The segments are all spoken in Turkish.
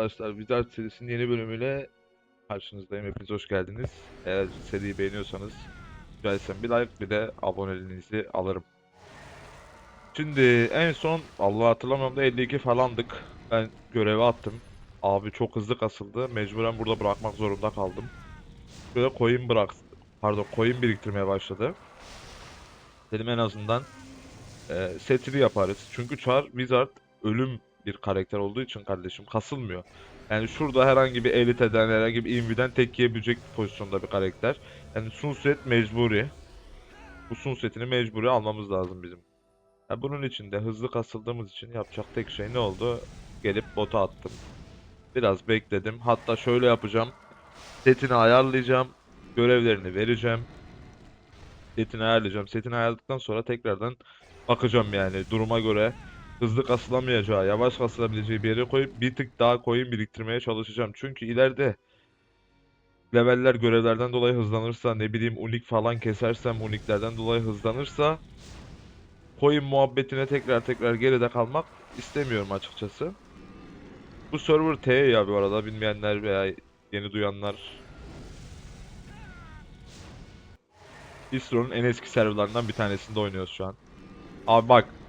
arkadaşlar. Wizard serisinin yeni bölümüyle karşınızdayım. Hepiniz hoş geldiniz. Eğer seriyi beğeniyorsanız etsem bir like bir de aboneliğinizi alırım. Şimdi en son Allah hatırlamıyorum da 52 falandık. Ben görevi attım. Abi çok hızlı kasıldı. Mecburen burada bırakmak zorunda kaldım. Böyle coin bırak pardon coin biriktirmeye başladı. Dedim en azından e, setini yaparız. Çünkü Char Wizard ölüm bir karakter olduğu için kardeşim kasılmıyor. Yani şurada herhangi bir eliteden, herhangi bir inviden tek yiyebilecek pozisyonda bir karakter. Yani sunset mecburi. Bu sunsetini mecburi almamız lazım bizim. Ya bunun için de hızlı kasıldığımız için yapacak tek şey ne oldu? Gelip bota attım. Biraz bekledim. Hatta şöyle yapacağım. Setini ayarlayacağım. Görevlerini vereceğim. Setini ayarlayacağım. Setini ayarladıktan sonra tekrardan bakacağım yani duruma göre hızlı kasılamayacağı, yavaş kasılabileceği bir yere koyup bir tık daha coin biriktirmeye çalışacağım. Çünkü ileride leveller görevlerden dolayı hızlanırsa, ne bileyim unik falan kesersem uniklerden dolayı hızlanırsa coin muhabbetine tekrar tekrar geride kalmak istemiyorum açıkçası. Bu server T ya bu arada bilmeyenler veya yeni duyanlar Istro'nun en eski serverlarından bir tanesinde oynuyoruz şu an. Abi bak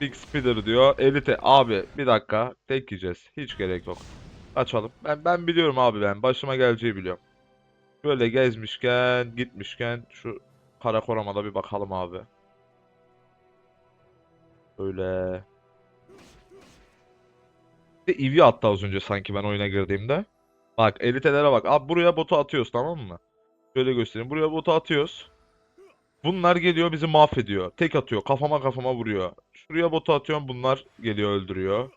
Big Speeder diyor. Elite abi bir dakika tek yiyeceğiz. Hiç gerek yok. Açalım. Ben ben biliyorum abi ben. Başıma geleceği biliyorum. Böyle gezmişken, gitmişken şu kara koramada bir bakalım abi. Böyle. Bir de Eevee attı az önce sanki ben oyuna girdiğimde. Bak elitelere bak. Abi buraya botu atıyoruz tamam mı? Şöyle göstereyim. Buraya botu atıyoruz. Bunlar geliyor bizi mahvediyor. Tek atıyor. Kafama kafama vuruyor. Şuraya botu atıyorum. Bunlar geliyor öldürüyor.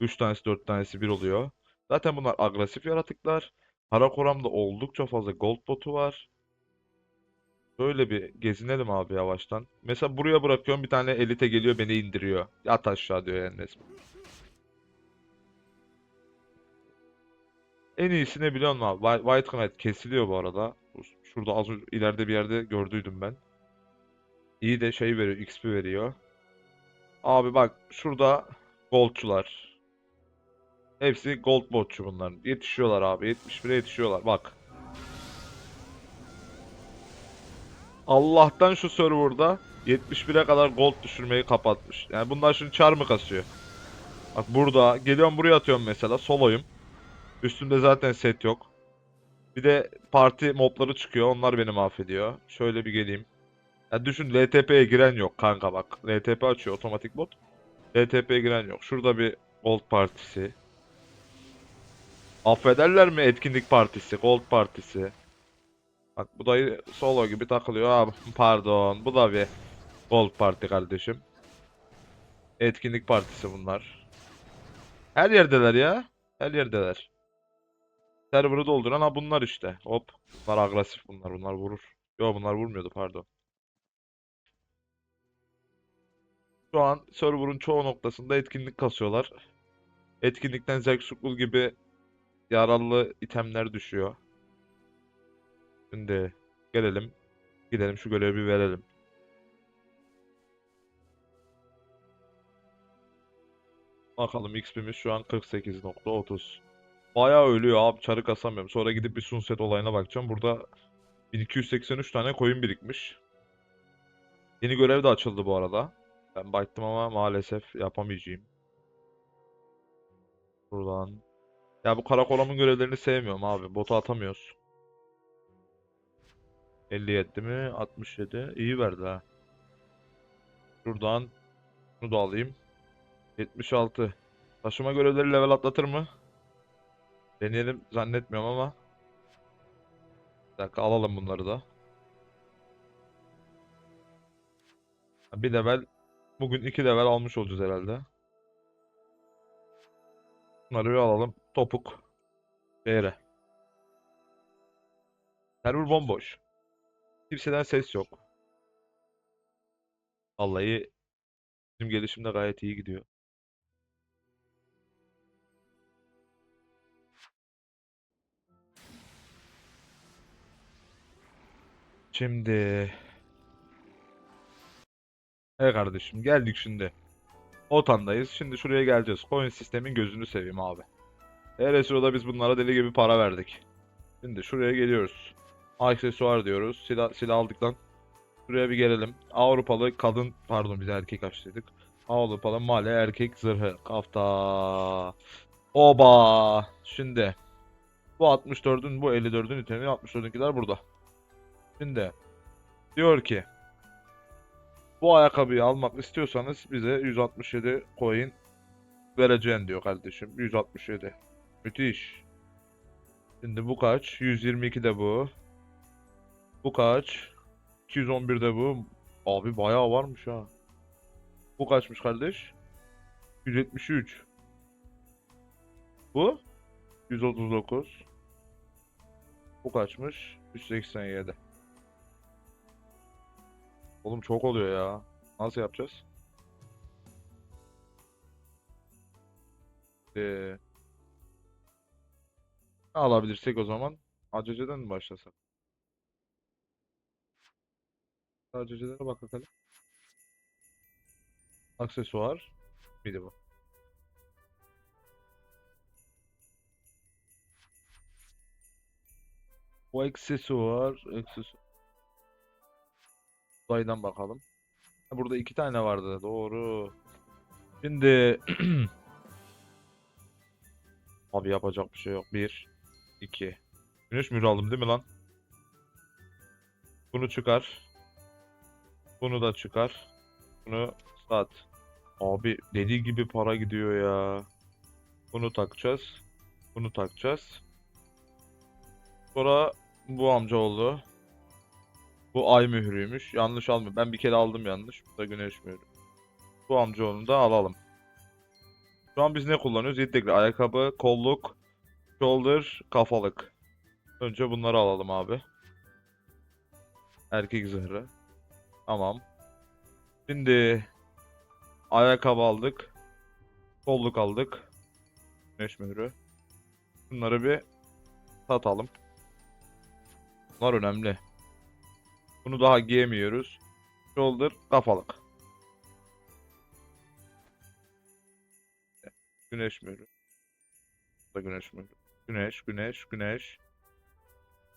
3 tanesi 4 tanesi 1 oluyor. Zaten bunlar agresif yaratıklar. Karakoram'da oldukça fazla gold botu var. Böyle bir gezinelim abi yavaştan. Mesela buraya bırakıyorum bir tane elite geliyor beni indiriyor. Yat aşağı diyor yani resmen. En iyisi ne biliyor musun abi? Whi- White Knight kesiliyor bu arada. Şurada az önce ileride bir yerde gördüydüm ben. İyi de şey veriyor, XP veriyor. Abi bak şurada goldçular. Hepsi gold botçu bunlar. Yetişiyorlar abi. 71'e yetişiyorlar. Bak. Allah'tan şu serverda 71'e kadar gold düşürmeyi kapatmış. Yani bunlar şimdi çar mı kasıyor? Bak burada. Geliyorum buraya atıyorum mesela. Soloyum. Üstümde zaten set yok. Bir de parti mobları çıkıyor. Onlar beni mahvediyor. Şöyle bir geleyim. Ya düşün LTP'ye giren yok kanka bak. LTP açıyor otomatik bot. LTP'ye giren yok. Şurada bir Gold partisi. Affederler mi etkinlik partisi, Gold partisi. Bak bu dayı solo gibi takılıyor. Abi pardon. Bu da bir Gold parti kardeşim. Etkinlik partisi bunlar. Her yerdeler ya. Her yerdeler. Server'ı dolduran ha bunlar işte. Hop. Bunlar agresif bunlar. Bunlar vurur. Yo bunlar vurmuyordu pardon. Şu an server'ın çoğu noktasında etkinlik kasıyorlar. Etkinlikten Zergsukul gibi yararlı itemler düşüyor. Şimdi gelelim. Gidelim şu görevi bir verelim. Bakalım XP'miz şu an 48.30. Bayağı ölüyor abi çarı kasamıyorum. Sonra gidip bir sunset olayına bakacağım. Burada 1283 tane coin birikmiş. Yeni görev de açıldı bu arada. Ben baktım ama maalesef yapamayacağım. Buradan. Ya bu karakolamın görevlerini sevmiyorum abi. Botu atamıyoruz. 57 mi? 67. İyi verdi ha. Şuradan. Bunu da alayım. 76. Taşıma görevleri level atlatır mı? Deneyelim zannetmiyorum ama. Bir dakika alalım bunları da. Bir level Bugün 2 level almış olacağız herhalde. Bunları bir alalım. Topuk. Değere. Server bomboş. Kimseden ses yok. Vallahi bizim gelişim de gayet iyi gidiyor. Şimdi Evet kardeşim geldik şimdi. Otandayız. Şimdi şuraya geleceğiz. Coin sistemin gözünü seveyim abi. Her esroda biz bunlara deli gibi para verdik. Şimdi şuraya geliyoruz. Aksesuar diyoruz. Silah, silah aldık lan. Şuraya bir gelelim. Avrupalı kadın, pardon biz erkek açtıydık. Avrupalı male erkek zırhı. Kafta. Oba. Şimdi. Bu 64'ün bu 54'ün itemi 64'ünkiler burada. Şimdi. Diyor ki. Bu ayakkabıyı almak istiyorsanız bize 167 coin vereceğin diyor kardeşim. 167. Müthiş. Şimdi bu kaç? 122 de bu. Bu kaç? 211 de bu. Abi bayağı varmış ha. Bu kaçmış kardeş? 173. Bu? 139. Bu kaçmış? 187. Oğlum çok oluyor ya. Nasıl yapacağız? Ee, ne alabilirsek o zaman? ACC'den mi başlasak? ACC'lere bak bakalım. Aksesuar. Miydi bu? Bu aksesuar. Aksesuar. Uzaydan bakalım. Burada iki tane vardı. Doğru. Şimdi Abi yapacak bir şey yok. Bir, iki. Güneş mührü aldım değil mi lan? Bunu çıkar. Bunu da çıkar. Bunu sat. Abi deli gibi para gidiyor ya. Bunu takacağız. Bunu takacağız. Sonra bu amcaoğlu. Bu ay mührüymüş. Yanlış almıyor. Ben bir kere aldım yanlış. Bu da güneş mührü. Bu amcaoğlunu da alalım. Şu an biz ne kullanıyoruz? Yedekli ayakkabı, kolluk, shoulder, kafalık. Önce bunları alalım abi. Erkek zırhı. Tamam. Şimdi ayakkabı aldık. Kolluk aldık. Güneş mührü. Bunları bir satalım. Bunlar önemli. Bunu daha giyemiyoruz. Shoulder, kafalık. Güneş mührü. Bu da güneş mührü. Güneş, güneş, güneş.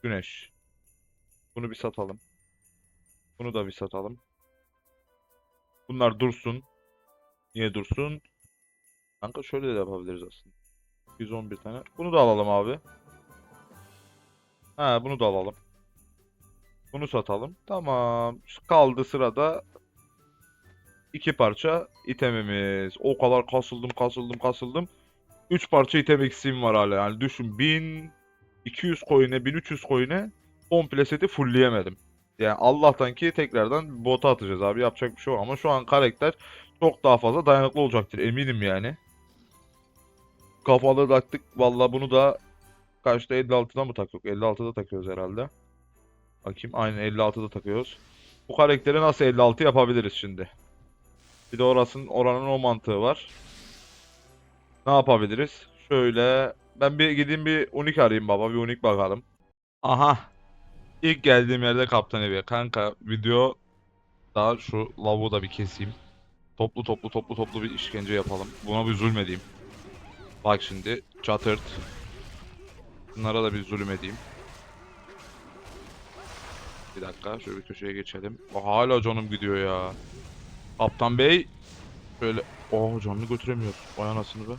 Güneş. Bunu bir satalım. Bunu da bir satalım. Bunlar dursun. Niye dursun? Kanka şöyle de yapabiliriz aslında. 111 tane. Bunu da alalım abi. Ha bunu da alalım. Bunu satalım. Tamam. Kaldı sırada iki parça itemimiz. O kadar kasıldım kasıldım kasıldım. 3 parça item eksiğim var hala. Yani düşün 1200 coin'e 1300 coin'e komple seti fullleyemedim. Yani Allah'tan ki tekrardan bota atacağız abi yapacak bir şey yok ama şu an karakter çok daha fazla dayanıklı olacaktır eminim yani. Kafalı taktık valla bunu da kaçta 56'da mı takıyoruz? 56'da takıyoruz herhalde. Bakayım aynen 56'da takıyoruz. Bu karakteri nasıl 56 yapabiliriz şimdi? Bir de orasının oranın o mantığı var. Ne yapabiliriz? Şöyle ben bir gideyim bir unik arayayım baba bir unik bakalım. Aha. İlk geldiğim yerde kaptan evi. Kanka video daha şu lavuğu da bir keseyim. Toplu toplu toplu toplu bir işkence yapalım. Buna bir zulmedeyim. Bak şimdi çatırt. Bunlara da bir zulüm edeyim. Bir dakika şöyle bir köşeye geçelim. Aa, hala canım gidiyor ya. Kaptan Bey şöyle oh canını götüremiyoruz. Vay anasını be.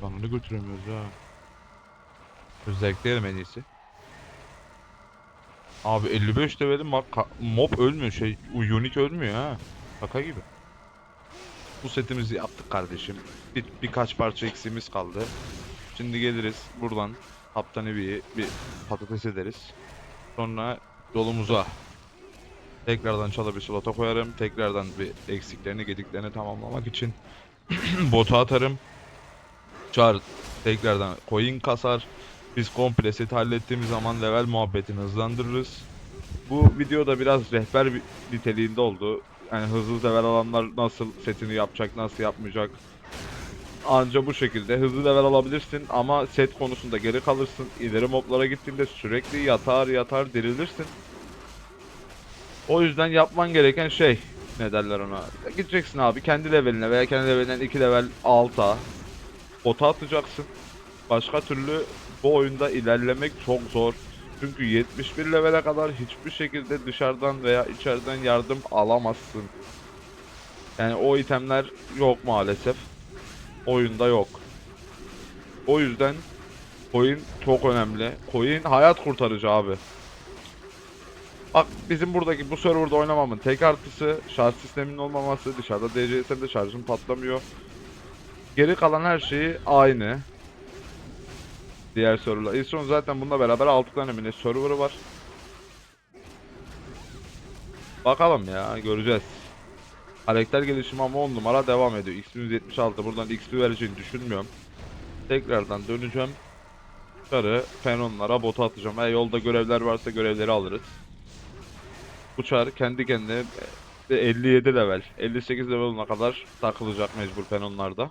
Canını götüremiyoruz ha. Özellikleyelim en iyisi. Abi 55 levelim mob ölmüyor şey unique ölmüyor ha. Şaka gibi. Bu setimizi yaptık kardeşim. Bir, birkaç parça eksiğimiz kaldı. Şimdi geliriz buradan Kaptan Evi'yi bir patates ederiz. Sonra yolumuza tekrardan çalı bir slota koyarım. Tekrardan bir eksiklerini gediklerini tamamlamak için bota atarım. Char tekrardan coin kasar. Biz komple set hallettiğimiz zaman level muhabbetini hızlandırırız. Bu videoda biraz rehber niteliğinde oldu. Yani hızlı level alanlar nasıl setini yapacak, nasıl yapmayacak. Anca bu şekilde hızlı level alabilirsin ama set konusunda geri kalırsın. İleri moblara gittiğinde sürekli yatar yatar dirilirsin. O yüzden yapman gereken şey ne derler ona. Gideceksin abi kendi leveline veya kendi levelinden 2 level alta bota atacaksın. Başka türlü bu oyunda ilerlemek çok zor. Çünkü 71 levele kadar hiçbir şekilde dışarıdan veya içeriden yardım alamazsın. Yani o itemler yok maalesef. Oyunda yok. O yüzden coin çok önemli. Coin hayat kurtarıcı abi. Bak bizim buradaki bu serverda oynamamın tek artısı şarj sisteminin olmaması. Dışarıda DCS'de şarjım patlamıyor. Geri kalan her şeyi aynı. Diğer serverlar. Illusion zaten bununla beraber 6 tane mi ne server'ı var. Bakalım ya göreceğiz. Karakter gelişimi ama 10 numara devam ediyor. X176 buradan XP vereceğini düşünmüyorum. Tekrardan döneceğim. Yukarı Fenonlara bota atacağım. Eğer yolda görevler varsa görevleri alırız. Uçar kendi kendine e, 57 level, 58 level olana kadar takılacak mecbur Fenonlarda.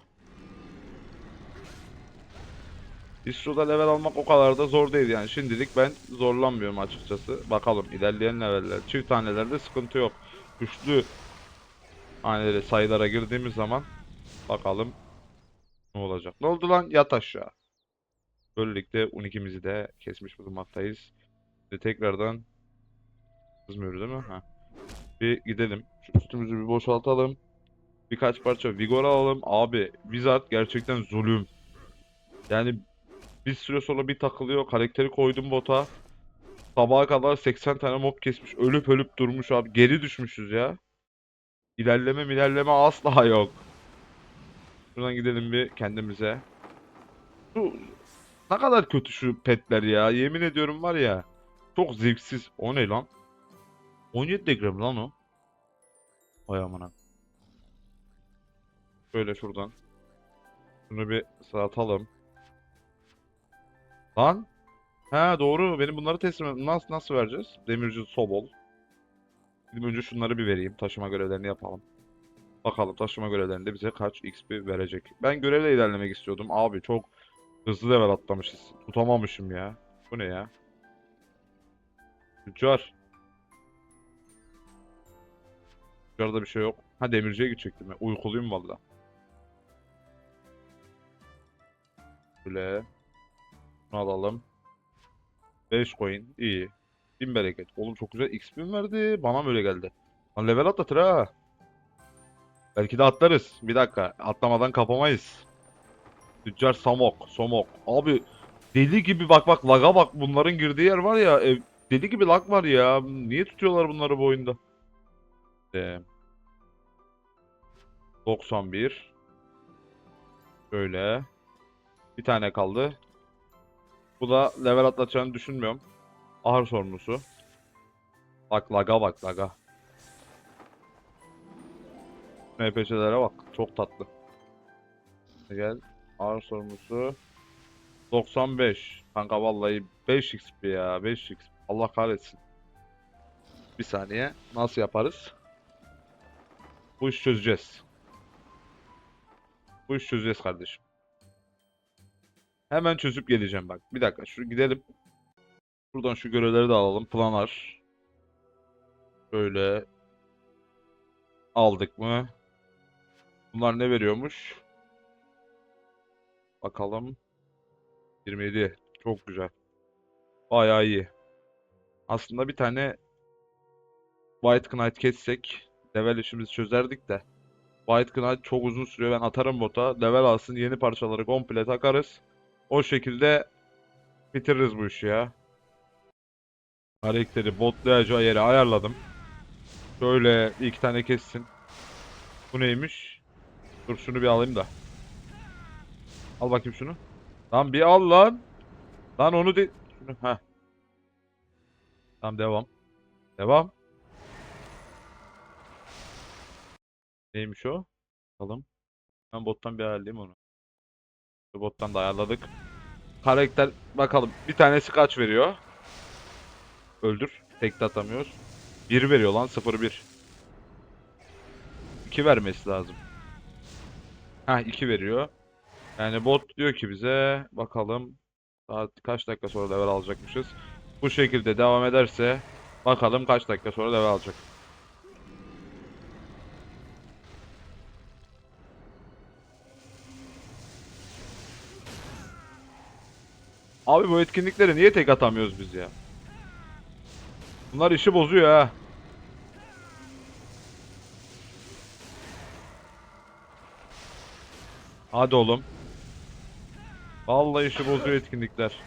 Istro'da level almak o kadar da zor değil yani. Şimdilik ben zorlanmıyorum açıkçası. Bakalım ilerleyen leveller. Çift tanelerde sıkıntı yok. Güçlü haneli sayılara girdiğimiz zaman bakalım ne olacak. Ne oldu lan? Yat aşağı. Böylelikle 12'mizi de kesmiş bulunmaktayız. Şimdi tekrardan kızmıyoruz değil mi? Ha. Bir gidelim. Şu üstümüzü bir boşaltalım. Birkaç parça Vigor alalım. Abi Wizard gerçekten zulüm. Yani bir süre sonra bir takılıyor. Karakteri koydum bota. Sabaha kadar 80 tane mob kesmiş. Ölüp ölüp durmuş abi. Geri düşmüşüz ya. İlerleme ilerleme asla yok. Şuradan gidelim bir kendimize. Şu ne kadar kötü şu petler ya. Yemin ediyorum var ya. Çok zevksiz. O ne lan? 17 degram lan o. Vay amına. Şöyle şuradan. Şunu bir sağatalım. Lan. Ha doğru. Benim bunları teslim Nasıl nasıl vereceğiz? Demirci Sobol. Gidip önce şunları bir vereyim. Taşıma görevlerini yapalım. Bakalım taşıma görevlerinde bize kaç XP verecek. Ben görevle ilerlemek istiyordum. Abi çok hızlı level atlamışız. Tutamamışım ya. Bu ne ya? Tüccar. Tüccarda bir şey yok. Ha demirciye gidecektim. Uykuluyum valla. Şöyle. Bunu alalım. 5 coin. iyi. 1000 bereket. Oğlum çok güzel XP mi verdi? Bana mı öyle geldi? Lan level atlatır ha. Belki de atlarız. Bir dakika. Atlamadan kapamayız. Tüccar Samok. Somok. Abi deli gibi bak bak laga bak. Bunların girdiği yer var ya. ev- deli gibi lag var ya. Niye tutuyorlar bunları bu oyunda? Ee, 91. Şöyle. Bir tane kaldı. Bu da level atlatacağını düşünmüyorum. Ahır sorumlusu. Bak laga bak laga. NPC'lere bak. Çok tatlı. Gel. Ağır sorumlusu. 95. Kanka vallahi 5 XP ya. 5 XP. Allah kahretsin. Bir saniye. Nasıl yaparız? Bu işi çözeceğiz. Bu işi çözeceğiz kardeşim. Hemen çözüp geleceğim bak. Bir dakika. Şu gidelim. Buradan şu görevleri de alalım. Planar. Böyle aldık mı? Bunlar ne veriyormuş? Bakalım. 27. Çok güzel. Bayağı iyi. Aslında bir tane White Knight kessek level işimizi çözerdik de. White Knight çok uzun sürüyor. Ben atarım bota. Level alsın. Yeni parçaları komple takarız. O şekilde bitiririz bu işi ya. Karakteri botlayacağı yere ayarladım. Şöyle iki tane kessin. Bu neymiş? Dur şunu bir alayım da. Al bakayım şunu. Lan bir al lan. Lan onu de... Şunu, heh. Tamam devam. Devam. Neymiş o? Bakalım. Ben bottan bir ayarlayayım onu. Bottan da ayarladık. Karakter bakalım. Bir tanesi kaç veriyor? Öldür. Tek de atamıyoruz. 1 veriyor lan 0-1. 2 vermesi lazım. Ha 2 veriyor. Yani bot diyor ki bize bakalım saat kaç dakika sonra level alacakmışız. Bu şekilde devam ederse bakalım kaç dakika sonra level alacak. Abi bu etkinliklere niye tek atamıyoruz biz ya? Bunlar işi bozuyor ha. Hadi oğlum. Vallahi işi bozuyor etkinlikler.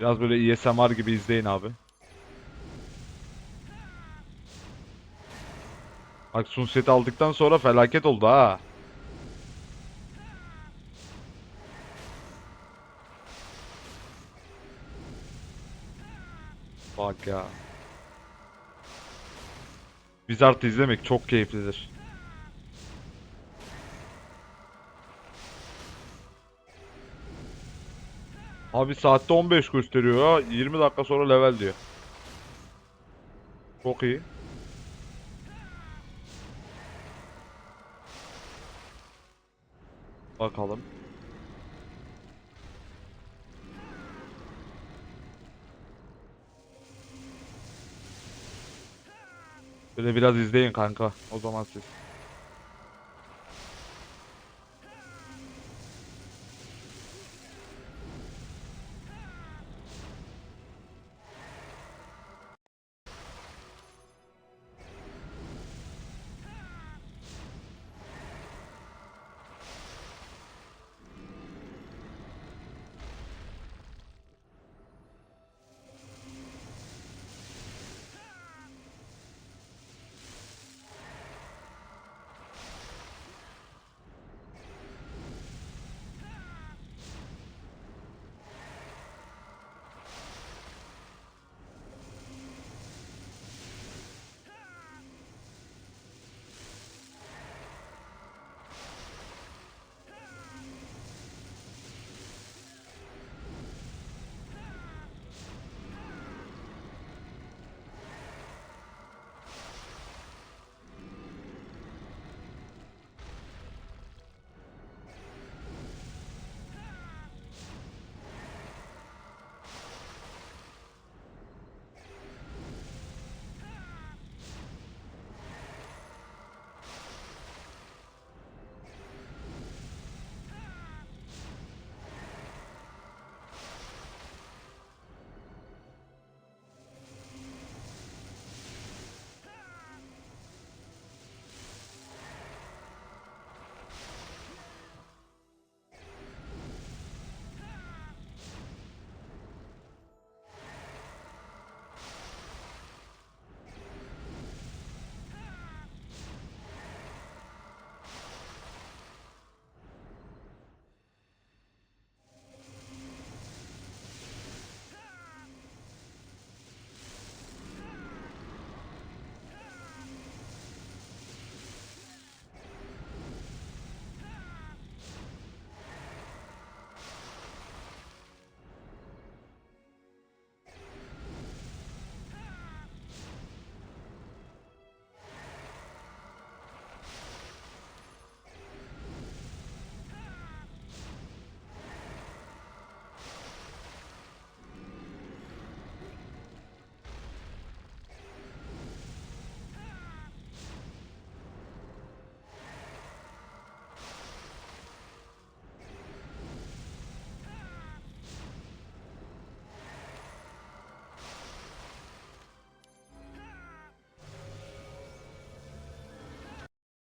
Biraz böyle ASMR gibi izleyin abi. Bak sunset aldıktan sonra felaket oldu ha. Bak ya. Wizard izlemek çok keyiflidir. Abi saatte 15 gösteriyor ya. 20 dakika sonra level diyor. Çok iyi. Bakalım. Böyle biraz izleyin kanka. O zaman siz.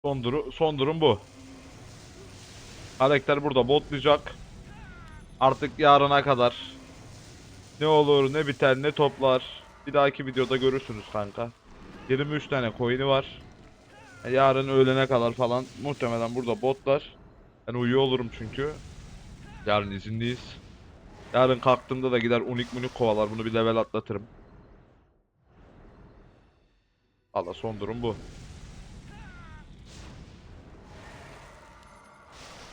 Son, duru son durum bu. Karakter burada botlayacak. Artık yarına kadar ne olur ne biter ne toplar. Bir dahaki videoda görürsünüz kanka. 23 tane coin'i var. E, Yarın öğlene kadar falan muhtemelen burada botlar. Ben uyuyor olurum çünkü. Yarın izinliyiz. Yarın kalktığımda da gider unik munik kovalar. Bunu bir level atlatırım. Valla son durum bu.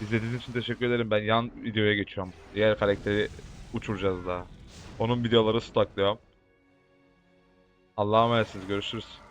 İzlediğiniz için teşekkür ederim. Ben yan videoya geçiyorum. Diğer karakteri uçuracağız daha. Onun videoları stokluyorum. Allah'a emanetsiniz. Görüşürüz.